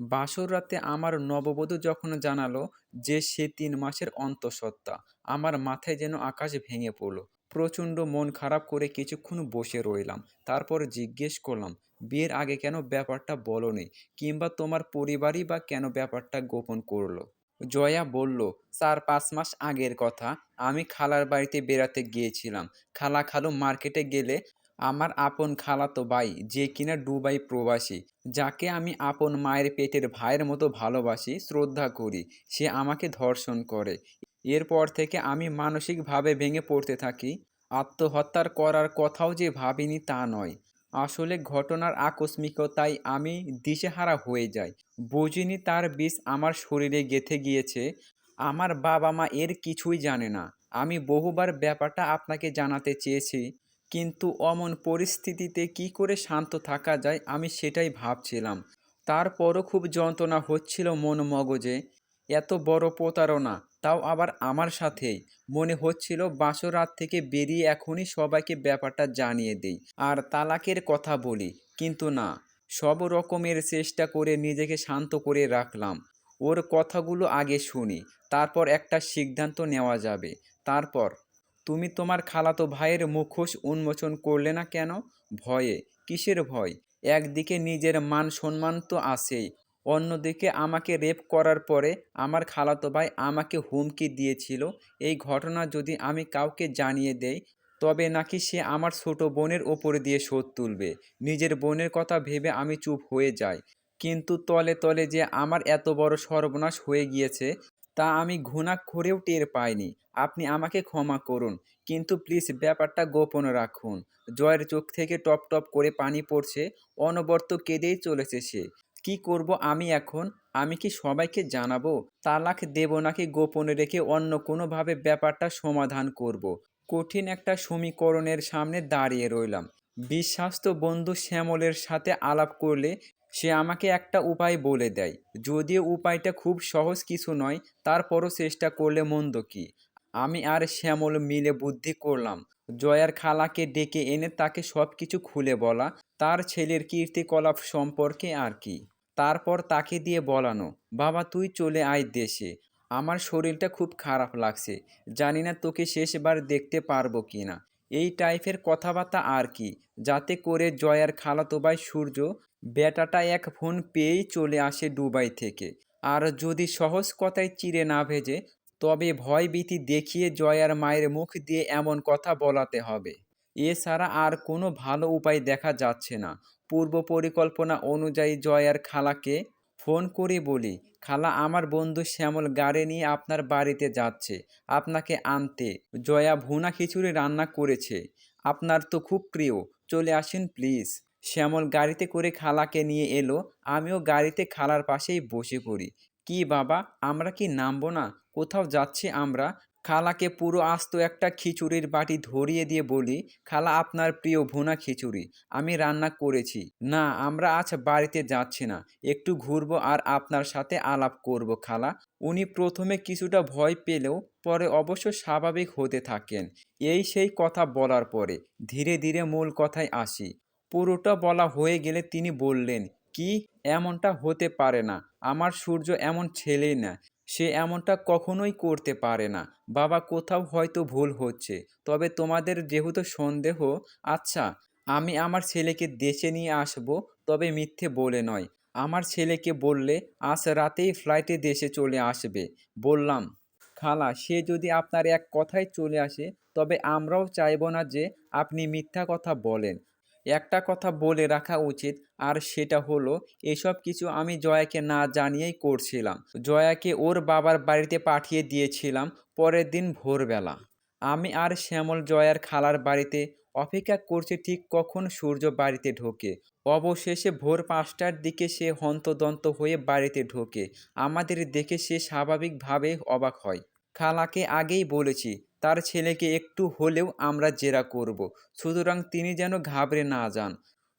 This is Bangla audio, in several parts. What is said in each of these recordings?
বাসর রাতে আমার নববধূ যখন জানালো যে সে তিন মাসের অন্তঃসত্ত্বা, আমার মাথায় যেন আকাশ ভেঙে পড়ল। প্রচণ্ড মন খারাপ করে কিছুক্ষণ বসে রইলাম, তারপর জিজ্ঞেস করলাম, বিয়ের আগে কেন ব্যাপারটা বলনি? কিংবা তোমার পরিবারই বা কেন ব্যাপারটা গোপন করল? জয়া বলল চার পাঁচ মাস আগের কথা। আমি খালার বাড়িতে বেড়াতে গিয়েছিলাম। খালা খালু মার্কেটে গেলে আমার আপন খালাতো ভাই, যে কিনা দুবাই প্রবাসী, যাকে আমি আপন মায়ের পেটের ভাইয়ের মতো ভালোবাসি, শ্রদ্ধা করি, সে আমাকে ধর্ষণ করে। এরপর থেকে আমি মানসিকভাবে ভেঙে পড়তে থাকি। আত্মহত্যার করার কথাও যে ভাবিনি তা নয়। আসলে ঘটনার আকস্মিকতায় আমি দিশেহারা হয়ে যাই। বুঝিনি তার বিষ আমার শরীরে গেঁথে গিয়েছে। আমার বাবা মা এর কিছুই জানে না। আমি বহুবার ব্যাপারটা আপনাকে জানাতে চেয়েছি। কিন্তু অমন পরিস্থিতিতে কি করে শান্ত থাকা যায় আমি সেটাই ভাবছিলাম। তারপরও খুব যন্ত্রণা হচ্ছিল মন মগজে। এত বড় প্রতারণা, তাও আবার আমার সাথেই। মনে হচ্ছিল বাসর রাত থেকে বেরিয়ে এখনই সবাইকে ব্যাপারটা জানিয়ে দেই আর তালাকের কথা বলি, কিন্তু না। সব রকমের চেষ্টা করে নিজেকে শান্ত করে রাখলাম। ওর কথাগুলো আগে শুনি, তারপর একটা সিদ্ধান্ত নেওয়া যাবে। তারপর তুমি তোমার খালাতো ভাইয়ের মুখোশ উন্মোচন করলে না কেন? ভয়ে। কিসের ভয়? একদিকে নিজের মান সম্মান তো আছেই। অন্যদিকে আমাকে রেপ করার পরে আমার খালাতো ভাই আমাকে হুমকি দিয়েছিল। এই ঘটনা যদি আমি কাউকে জানিয়ে দেই, তবে নাকি সে আমার ছোট বোনের ওপর দিয়ে শোধ তুলবে। নিজের বোনের কথা ভেবে আমি চুপ হয়ে যাই। কিন্তু তলে তলে যে আমার এত বড় সর্বনাশ হয়ে গিয়েছে তা আমি ঘুণা করেও টের পাইনি। আপনি আমাকে ক্ষমা করুন, কিন্তু প্লিজ ব্যাপারটা গোপন রাখুন। জয়ের চোখ থেকে টপ টপ করে পানি পড়ছে, অনবর্ত কেঁদেই চলেছে সে। কি করব আমি এখন? আমি কি সবাইকে জানাব? তালাক দেব নাকি গোপনে রেখে অন্য কোনোভাবে ব্যাপারটা সমাধান করব। কঠিন একটা সমীকরণের সামনে দাঁড়িয়ে রইলাম। বিশ্বাস্ত বন্ধু শ্যামলের সাথে আলাপ করলে সে আমাকে একটা উপায় বলে দেয়। যদিও উপায়টা খুব সহজ কিছু নয়, তারপরও চেষ্টা করলে মন্দ কি? আমি আর শ্যামল মিলে বুদ্ধি করলাম। জয়ার খালাকে ডেকে এনে তাকে সব কিছু খুলে বলা, তার ছেলের কীর্তিকলাপ সম্পর্কে আর কি। তারপর তাকে দিয়ে বলানো, বাবা, তুই চলে আয় দেশে। আমার শরীরটা খুব খারাপ লাগছে। জানি না তোকে শেষবার দেখতে পারব কি না এই টাইপের কথাবার্তা আর কি? যাতে করে জয়ার খালাতো ভাই সূর্য বেটাটা এক ফোন পেয়েই চলে আসে দুবাই থেকে। আর যদি সহজ কথায় চিড়ে না ভেজে, তবে ভয়ভীতি দেখিয়ে জয়ার মায়ের মুখ দিয়ে এমন কথা বলাতে হবে। এছাড়া আর কোনো ভালো উপায় দেখা যাচ্ছে না। পূর্ব পরিকল্পনা অনুযায়ী জয়ার খালাকে ফোন করে বলি, খালা, আমার বন্ধু শ্যামল গাড়ি নিয়ে আপনার বাড়িতে যাচ্ছে। আপনাকে আনতে জয়া ভুনা খিচুড়ি রান্না করেছে। আপনার তো খুব প্রিয়। চলে আসেন প্লিজ। শ্যামল গাড়িতে করে খালাকে নিয়ে এলো। আমিও গাড়িতে খালার পাশেই বসে পড়ি। কি বাবা, আমরা কি নামবো না? কোথাও যাচ্ছি আমরা? খালাকে পুরো আস্ত একটা খিচুড়ির বাটি ধরিয়ে দিয়ে বলি, খালা, আপনার প্রিয় ভুনা খিচুড়ি, আমি রান্না করেছি। না, আমরা আজ বাড়িতে যাচ্ছি না। একটু ঘুরবো আর আপনার সাথে আলাপ করব, খালা। উনি প্রথমে কিছুটা ভয় পেলেও পরে অবশ্য স্বাভাবিক হতে থাকেন। এই সেই কথা বলার পরে ধীরে ধীরে মূল কথায় আসি। পুরোটা বলা হয়ে গেলে তিনি বললেন, কি? এমনটা হতে পারে না। আমার সূর্য এমন ছেলেই না। সে এমনটা কখনোই করতে পারে না। বাবা, কোথাও হয়তো ভুল হচ্ছে। তবে তোমাদের যেহেতু সন্দেহ আচ্ছা আমি আমার ছেলেকে দেশে নিয়ে আসব, তবে মিথ্যে বলে নয়। আমার ছেলেকে বললে আজ রাতেই ফ্লাইটে দেশে চলে আসবে। বললাম, খালা, সে যদি আপনার এক কথায় চলে আসে, তবে আমরাও চাইব না যে আপনি মিথ্যা কথা বলেন। একটা কথা বলে রাখা উচিত, আর সেটা হলো, এসব কিছু আমি জয়াকে না জানিয়েই করছিলাম। জয়াকে ওর বাবার বাড়িতে পাঠিয়ে দিয়েছিলাম পরের দিন ভোরবেলা। আমি আর শ্যামল জয়ার খালার বাড়িতে অপেক্ষা করছে ঠিক কখন সূর্য বাড়িতে ঢোকে। অবশেষে ভোর পাঁচটার দিকে সে হন্তদন্ত হয়ে বাড়িতে ঢোকে। আমাদের দেখে সে স্বাভাবিকভাবে অবাক হয়। খালাকে আগেই বলেছি তার ছেলেকে একটু হলেও আমরা জেরা করব। সুতরাং তিনি যেন ঘাবড়ে না যান।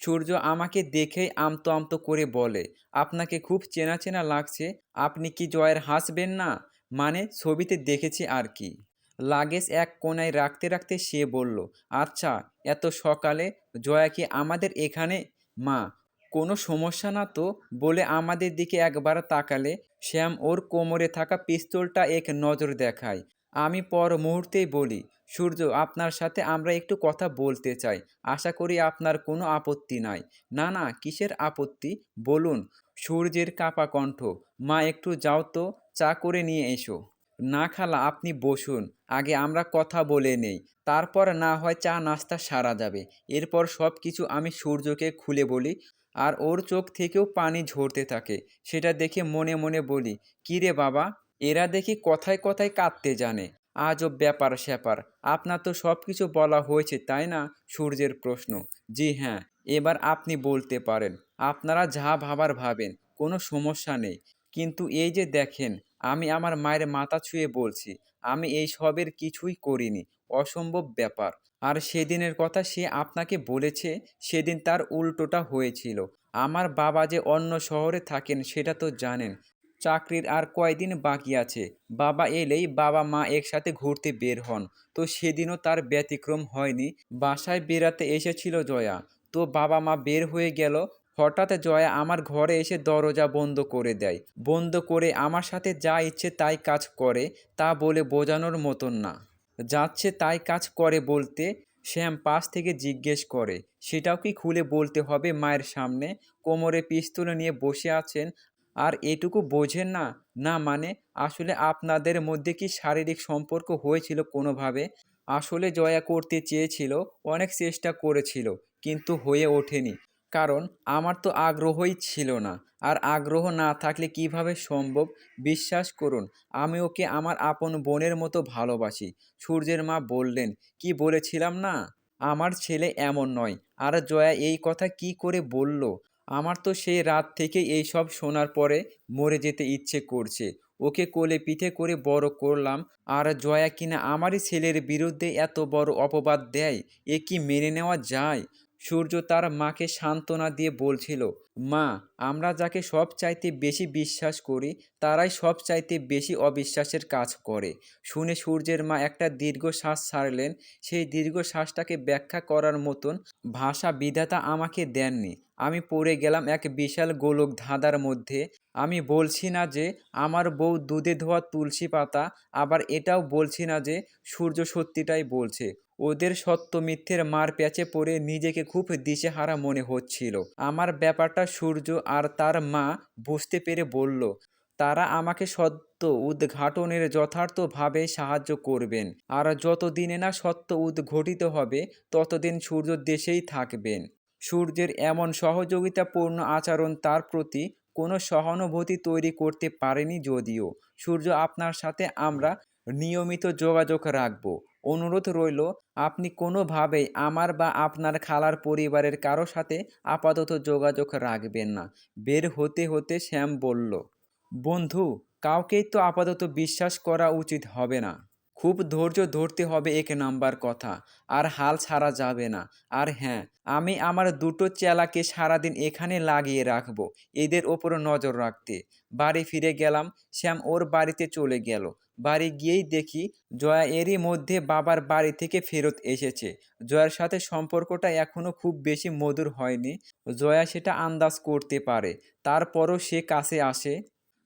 সূর্য আমাকে দেখেই আমতো আমতো করে বলে, আপনাকে খুব চেনা চেনা লাগছে। আপনি কি জয়ের হাসবেন না? মানে ছবিতে দেখেছি আর কি। লাগেজ এক কোনায় রাখতে রাখতে সে বলল আচ্ছা এত সকালে জয়া কি আমাদের এখানে? মা, কোনো সমস্যা না তো? বলে আমাদের দিকে একবার তাকালে, শ্যাম ওর কোমরে থাকা পিস্তলটা এক নজর দেখায়। আমি পর মুহূর্তেই বলি, সূর্য, আপনার সাথে আমরা একটু কথা বলতে চাই। আশা করি আপনার কোনো আপত্তি নাই। না না, কিসের আপত্তি? বলুন, সূর্যের কাপা কণ্ঠ। মা, একটু যাও তো, চা করে নিয়ে এসো। না খালা, আপনি বসুন। আগে আমরা কথা বলে নেই। তারপর না হয় চা নাস্তা সারা যাবে। এরপর সব কিছু আমি সূর্যকে খুলে বলি, আর ওর চোখ থেকেও পানি ঝরতে থাকে। সেটা দেখে মনে মনে বলি "কী রে বাবা? এরা দেখি কথায় কথায় কাঁদতে জানে। আজব ব্যাপার স্যাপার। আপনার তো সব কিছু বলা হয়েছে, তাই না? সূর্যের প্রশ্ন। জি হ্যাঁ এবার আপনি বলতে পারেন। আপনারা যা ভাবার ভাবেন, কোনো সমস্যা নেই। কিন্তু এই যে দেখেন, আমি আমার মায়ের মাথা ছুঁয়ে বলছি, আমি এই সবের কিছুই করিনি, অসম্ভব ব্যাপার। আর সেদিনের কথা সে আপনাকে বলেছে, সেদিন তার উল্টোটা হয়েছিল। আমার বাবা যে অন্য শহরে থাকেন, সেটা তো জানেন। চাকরির আর কয়দিন বাকি আছে। বাবা এলেই বাবা মা একসাথে ঘুরতে বের হন। তো সেদিনও তার ব্যতিক্রম হয়নি। বাসায় বেরাতে এসেছিল জয়া। তো বাবা মা বের হয়ে গেল। হঠাৎ জয়া আমার ঘরে এসে দরজা বন্ধ করে দেয়। বন্ধ করে আমার সাথে যা ইচ্ছে তাই কাজ করে, তা বলে বোঝানোর মতন না। যাচ্ছে তাই কাজ করে বলতে শ্যাম পাশ থেকে জিজ্ঞেস করে, সেটাও কি খুলে বলতে হবে মায়ের সামনে? কোমরে পিস্তল নিয়ে বসে আছেন আর এটুকু বোঝেন না? না মানে? আসলে আপনাদের মধ্যে কি শারীরিক সম্পর্ক হয়েছিল কোনোভাবে? আসলে জয়া করতে চেয়েছিল, অনেক চেষ্টা করেছিল, কিন্তু হয়ে ওঠেনি। কারণ আমার তো আগ্রহই ছিল না। আর আগ্রহ না থাকলে কীভাবে সম্ভব? বিশ্বাস করুন, আমি ওকে আমার আপন বোনের মতো ভালোবাসি। সূর্যের মা বললেন, কি বলেছিলাম না? আমার ছেলে এমন নয়। আর জয়া এই কথা কি করে বলল? আমার তো সেই রাত থেকে এই সব শোনার পরে মরে যেতে ইচ্ছে করছে। ওকে কোলে পিঠে করে বড় করলাম, আর জয়া কিনা আমারই ছেলের বিরুদ্ধে এত বড় অপবাদ দেয়? এ কি মেনে নেওয়া যায়? সূর্য তার মাকে সান্ত্বনা দিয়ে বলছিল, মা, আমরা যাকে সব চাইতে বেশি বিশ্বাস করি, তারাই সব চাইতে বেশি অবিশ্বাসের কাজ করে। শুনে সূর্যের মা একটা দীর্ঘ শ্বাস ছাড়লেন। সেই দীর্ঘ শ্বাসটাকে ব্যাখ্যা করার মতন ভাষা বিধাতা আমাকে দেননি। আমি পড়ে গেলাম এক বিশাল গোলক ধাঁধার মধ্যে। আমি বলছি না যে আমার বউ দুধে ধোয়া তুলসী পাতা, আবার এটাও বলছি না যে সূর্য সত্যিটাই বলছে। ওদের সত্য মিথ্যের মার প্যাচে পড়ে নিজেকে খুব দিশেহারা মনে হচ্ছিল। আমার ব্যাপারটা সূর্য আর তার মা বুঝতে পেরে বলল, তারা আমাকে সত্য উদ্ঘাটনের যথার্থভাবে সাহায্য করবেন, আর যতদিনে না সত্য উদ্ঘটিত হবে, ততদিন সূর্য দেশেই থাকবেন। সূর্যের এমন সহযোগিতাপূর্ণ আচরণ তার প্রতি কোনো সহানুভূতি তৈরি করতে পারেনি যদিও। সূর্য, আপনার সাথে আমরা নিয়মিত যোগাযোগ রাখব। অনুরোধ রইল, আপনি কোনোভাবেই আমার বা আপনার খালার পরিবারের কারও সাথে আপাতত যোগাযোগ রাখবেন না। বের হতে হতে শ্যাম বলল, বন্ধু, কাউকেই তো আপাতত বিশ্বাস করা উচিত হবে না। খুব ধৈর্য ধরতে হবে এক নাম্বার কথা, আর হাল ছাড়া যাবে না। আর হ্যাঁ আমি আমার দুটো চেলাকে সারাদিন এখানে লাগিয়ে রাখব, এদের ওপর নজর রাখতে। বাড়ি ফিরে গেলাম, শ্যাম ওর বাড়িতে চলে গেল। বাড়ি গিয়েই দেখি জয়া এরই মধ্যে বাবার বাড়ি থেকে ফেরত এসেছে। জয়ার সাথে সম্পর্কটা এখনও খুব বেশি মধুর হয়নি। জয়া সেটা আন্দাজ করতে পারে। তারপরও সে কাছে আসে।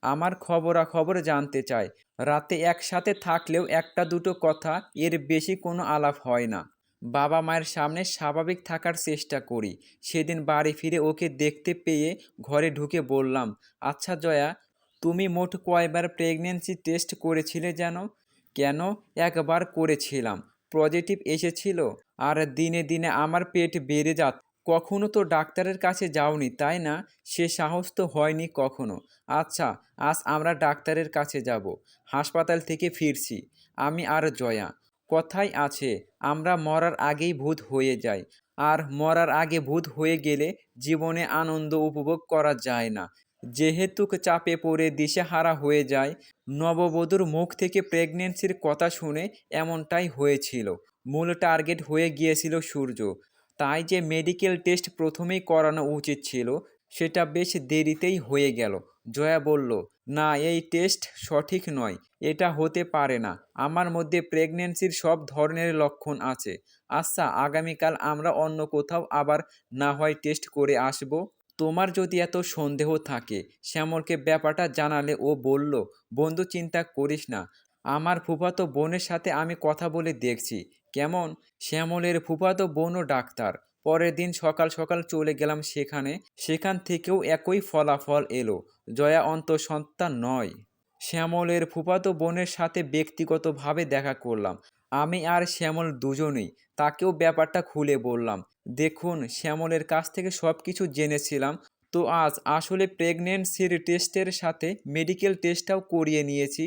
আমার খবরাখবর জানতে চায়। রাতে একসাথে থাকলেও একটা দুটো কথা, এর বেশি কোনো আলাপ হয় না। বাবা মায়ের সামনে স্বাভাবিক থাকার চেষ্টা করি। সেদিন বাড়ি ফিরে ওকে দেখতে পেয়ে ঘরে ঢুকে বললাম আচ্ছা জয়া, তুমি মোট কয়বার প্রেগনেন্সি টেস্ট করেছিলে যেন কেন? একবার করেছিলাম। পজিটিভ এসেছিল। আর দিনে দিনে আমার পেট বেড়ে যাত কখনো তো ডাক্তারের কাছে যাওনি, তাই না? সে সাহস তো হয়নি কখনো। আচ্ছা আজ আমরা ডাক্তারের কাছে যাব, হাসপাতাল থেকে ফিরছি। আমি আর জয়া। কথাই আছে, আমরা মরার আগেই ভূত হয়ে যাই। আর মরার আগে ভূত হয়ে গেলে জীবনে আনন্দ উপভোগ করা যায় না। যেহেতু চাপে পড়ে দিশেহারা হয়ে যায়, নববধূর মুখ থেকে প্রেগনেন্সির কথা শুনে এমনটাই হয়েছিল। মূল টার্গেট হয়ে গিয়েছিল সূর্য। তাই যে মেডিকেল টেস্ট প্রথমেই করানো উচিত ছিল, সেটা বেশ দেরিতেই হয়ে গেল। জয়া বলল, না, এই টেস্ট সঠিক নয়। এটা হতে পারে না। আমার মধ্যে প্রেগনেন্সির সব ধরনের লক্ষণ আছে। আচ্ছা আগামীকাল আমরা অন্য কোথাও আবার না হয় টেস্ট করে আসব? তোমার যদি এত সন্দেহ থাকে, শ্যামলকে ব্যাপারটা জানালে ও বলল, বন্ধু, চিন্তা করিস না। আমার ফুফাতো বোনের সাথে আমি কথা বলে দেখছি। কেমন? শ্যামলের ফুফাতো বোনও ডাক্তার। পরের দিন সকাল সকাল চলে গেলাম সেখানে। সেখান থেকেও একই ফলাফল এলো। জয়া অন্তঃসত্ত্বা নয়। শ্যামলের ফুফাতো বোনের সাথে ব্যক্তিগতভাবে দেখা করলাম। আমি আর শ্যামল দুজনেই। তাকেও ব্যাপারটা খুলে বললাম। দেখুন, শ্যামলের কাছ থেকে সব কিছু জেনেছিলাম। তো আজ আসলে প্রেগনেন্সির টেস্টের সাথে মেডিকেল টেস্টটাও করিয়ে নিয়েছি,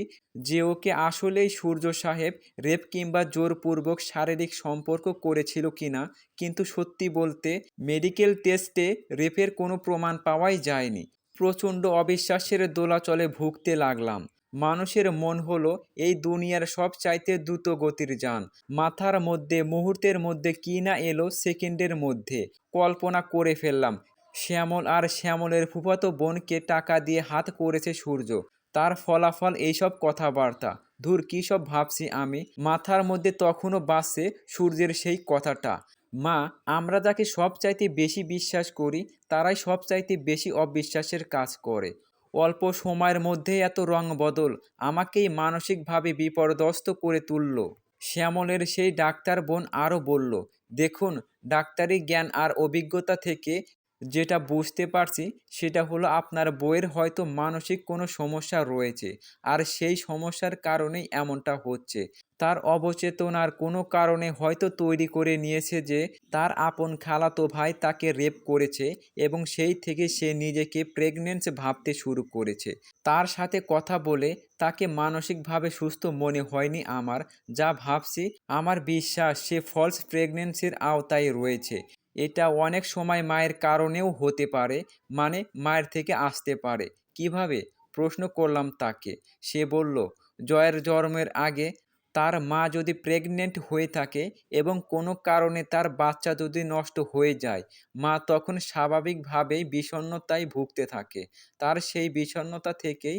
যে ওকে আসলেই সূর্য সাহেব রেপ কিংবা জোরপূর্বক শারীরিক সম্পর্ক করেছিল কিনা, কিন্তু সত্যি বলতে মেডিকেল টেস্টে রেপের কোনো প্রমাণ পাওয়াই যায়নি। প্রচণ্ড অবিশ্বাসের দোলাচলে ভুগতে লাগলাম। মানুষের মন হলো এই দুনিয়ার সব চাইতে দ্রুত গতির যান। মাথার মধ্যে, মুহূর্তের মধ্যে কি না এলো সেকেন্ডের মধ্যে। কল্পনা করে ফেললাম শ্যামল আর শ্যামলের ফুফাতো বোনকে টাকা দিয়ে হাত করেছে সূর্য। তার ফলাফল এইসব কথাবার্তা। ধুর, কী সব ভাবছি আমি। মাথার মধ্যে তখনও বাসছে সূর্যের সেই কথাটা। মা, আমরা যাকে সব চাইতে বেশি বিশ্বাস করি, তারাই সব চাইতে বেশি অবিশ্বাসের কাজ করে। অল্প সময়ের মধ্যেই এত রং বদল আমাকেই মানসিকভাবে বিপর্যস্ত করে তুলল। শ্যামলের সেই ডাক্তার বোন আরও বলল, দেখুন, ডাক্তারি জ্ঞান আর অভিজ্ঞতা থেকে যেটা বুঝতে পারছি, সেটা হলো আপনার বইয়ের হয়তো মানসিক কোনো সমস্যা রয়েছে আর সেই সমস্যার কারণেই এমনটা হচ্ছে। তার অবচেতনার কোনো কারণে হয়তো তৈরি করে নিয়েছে যে, তার আপন খালাতো ভাই তাকে রেপ করেছে এবং সেই থেকে সে নিজেকে প্রেগনেন্স ভাবতে শুরু করেছে। তার সাথে কথা বলে তাকে মানসিকভাবে সুস্থ মনে হয়নি আমার, যা ভাবছি আমার বিশ্বাস সে ফলস প্রেগনেন্সির আওতায় রয়েছে। এটা অনেক সময় মায়ের কারণেও হতে পারে মানে মায়ের থেকে আসতে পারে। কীভাবে? প্রশ্ন করলাম তাকে। সে বলল, জয়ের জন্মের আগে তার মা যদি প্রেগনেন্ট হয়ে থাকে এবং কোনো কারণে তার বাচ্চা যদি নষ্ট হয়ে যায়, মা তখন স্বাভাবিকভাবেই বিষণ্ণতায় ভুগতে থাকে। তার সেই বিষণ্ণতা থেকেই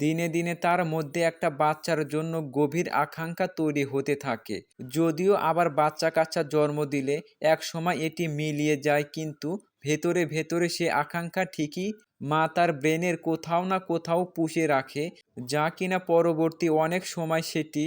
দিনে দিনে তার মধ্যে একটা বাচ্চার জন্য গভীর আকাঙ্ক্ষা তৈরি হতে থাকে। যদিও আবার বাচ্চা কাচ্চা জন্ম দিলে এক সময় এটি মিলিয়ে যায়, কিন্তু ভেতরে ভেতরে সে আকাঙ্ক্ষা ঠিকই মা তার ব্রেনের কোথাও না কোথাও পুষে রাখে, যা কিনা পরবর্তী অনেক সময় সেটি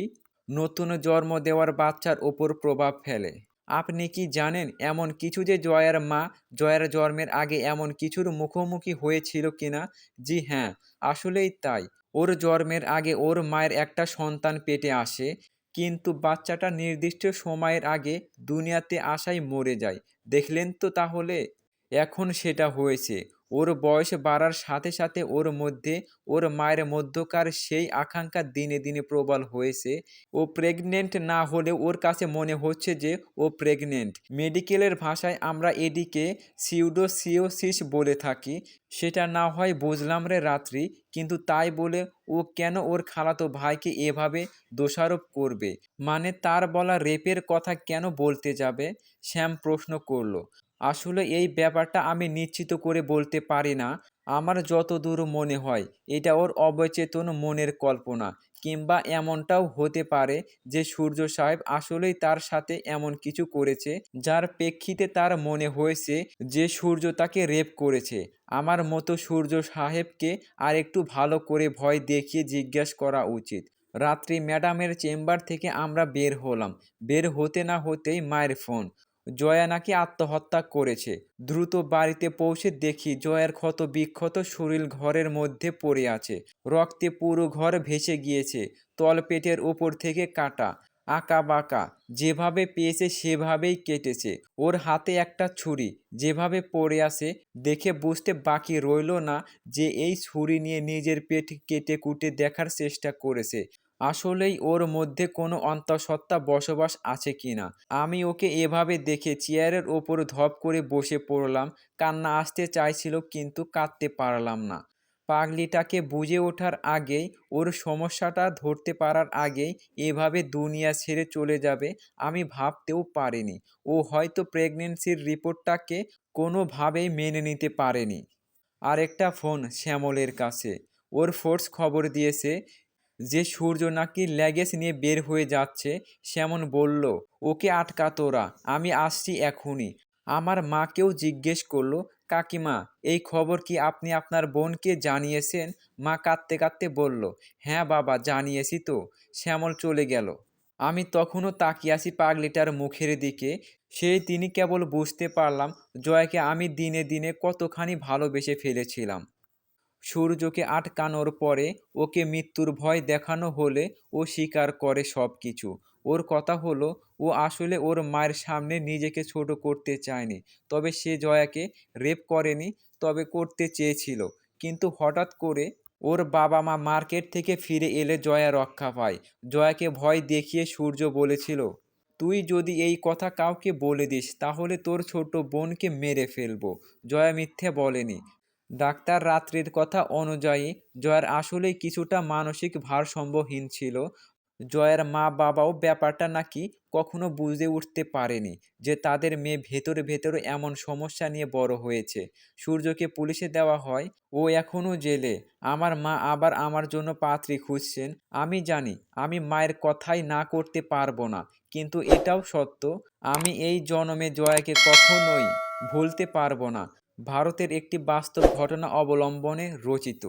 নতুন জন্ম দেওয়ার বাচ্চার ওপর প্রভাব ফেলে। আপনি কি জানেন এমন কিছু যে জয়ার মা, জয়ার জন্মের আগে এমন কিছুর মুখোমুখি হয়েছিল কিনা? জি হ্যাঁ আসলেই তাই। ওর জন্মের আগে ওর মায়ের একটা সন্তান পেটে আসে, কিন্তু বাচ্চাটা নির্দিষ্ট সময়ের আগে দুনিয়াতে আসাই মরে যায়। দেখলেন তো তাহলে? এখন সেটা হয়েছে। ওর বয়স বাড়ার সাথে সাথে ওর মধ্যে, ওর মায়ের মধ্যকার সেই আকাঙ্ক্ষা দিনে দিনে প্রবল হয়েছে। ও প্রেগনেন্ট না হলে ওর কাছে মনে হচ্ছে যে ও প্রেগনেন্ট মেডিকেলের ভাষায় আমরা এডিকে সিউডোসিওসিস বলে থাকি। সেটা না হয় বুঝলাম রে রাত্রি, কিন্তু তাই বলে ও কেন ওর খালাতো ভাইকে এভাবে দোষারোপ করবে? মানে তার বলা রেপের কথা কেন বলতে যাবে? শ্যাম প্রশ্ন করল। আসলে এই ব্যাপারটা আমি নিশ্চিত করে বলতে পারি না। আমার যতদূর মনে হয়, এটা ওর অবচেতন মনের কল্পনা, কিংবা এমনটাও হতে পারে যে সূর্য সাহেব আসলেই তার সাথে এমন কিছু করেছে, যার প্রেক্ষিতে তার মনে হয়েছে যে সূর্য তাকে রেপ করেছে। আমার মতো সূর্য সাহেবকে আর একটু ভালো করে ভয় দেখিয়ে জিজ্ঞাসা করা উচিত। রাত্রি ম্যাডামের চেম্বার থেকে আমরা বের হলাম। বের হতে না হতেই মায়ের ফোন। জয়া নাকি আত্মহত্যা করেছে। দ্রুত বাড়িতে পৌঁছে দেখি জয়ার ক্ষত বিক্ষত শরীর ঘরের মধ্যে পড়ে আছে। রক্তে পুরো ঘর ভেসে গিয়েছে, তলপেটের ওপর থেকে কাটা আঁকা বাঁকা যেভাবে পেয়েছে সেভাবেই কেটেছে। ওর হাতে একটা ছুরি, যেভাবে পড়ে আছে দেখে বুঝতে বাকি রইল না যে এই ছুরি নিয়ে নিজের পেট কেটে কুটে দেখার চেষ্টা করেছে। আসলেই ওর মধ্যে কোনো অন্তঃসত্ত্বা বসবাস আছে কি না? আমি ওকে এভাবে দেখে চেয়ারের ওপর ধপ করে বসে পড়লাম, কান্না আসতে চাইছিল কিন্তু কাঁদতে পারলাম না। পাগলিটাকে বুঝে ওঠার আগেই, ওর সমস্যাটা ধরতে পারার আগেই এভাবে দুনিয়া ছেড়ে চলে যাবে আমি ভাবতেও পারিনি। ও হয়তো প্রেগনেন্সির রিপোর্টটাকে কোনোভাবেই মেনে নিতে পারেনি। আরেকটা ফোন শ্যামলের কাছে। ওর ফোর্স খবর দিয়েছে যে সূর্য নাকি ল্যাগেজ নিয়ে বের হয়ে যাচ্ছে, সেমন বলল, ওকে আটকা তোরা, আমি আসছি এখনই। আমার মাকেও জিজ্ঞেস করল, কাকিমা, এই খবর কি আপনি আপনার বোনকে জানিয়েছেন? মা কাঁদতে কাঁদতে বলল হ্যাঁ বাবা, জানিয়েছি তো। শ্যামল চলে গেল। আমি তখনও তাকিয়ে আছি পাগলিটার মুখের দিকে। সেই তিনি কেবল বুঝতে পারলাম, জয়াকে আমি দিনে দিনে কতখানি ভালোবেসে ফেলেছিলাম। সূর্যকে আটকানোর পরে ওকে মৃত্যুর ভয় দেখানো হলে ও স্বীকার করে সব কিছু ওর কথা হলো, ও আসলে ওর মায়ের সামনে নিজেকে ছোট করতে চায়নি। তবে সে জয়াকে রেপ করেনি, তবে করতে চেয়েছিল। কিন্তু হঠাৎ করে ওর বাবা মা মার্কেট থেকে ফিরে এলে জয়া রক্ষা পায়। জয়াকে ভয় দেখিয়ে সূর্য বলেছিল, তুই যদি এই কথা কাউকে বলে দিস, তাহলে তোর ছোট বোনকে মেরে ফেলব। জয়া মিথ্যে বলেনি। ডাক্তার রাত্রির কথা অনুযায়ী, জয়ার আসলেই কিছুটা মানসিক ভারসাম্যহীন ছিল। জয়ের মা বাবাও ব্যাপারটা নাকি কখনো বুঝে উঠতে পারেনি যে তাদের মেয়ে ভেতরে ভেতরে এমন সমস্যা নিয়ে বড় হয়েছে। সূর্যকে পুলিশে দেওয়া হয়, ও এখনও জেলে, আমার মা আবার আমার জন্য পাত্রী খুঁজছেন। আমি জানি, আমি মায়ের কথাই না করতে পারব না, কিন্তু এটাও সত্য, আমি এই জনমে জয়াকে কখনোই ভুলতে পারব না। ভারতের একটি বাস্তব ঘটনা অবলম্বনে রচিত।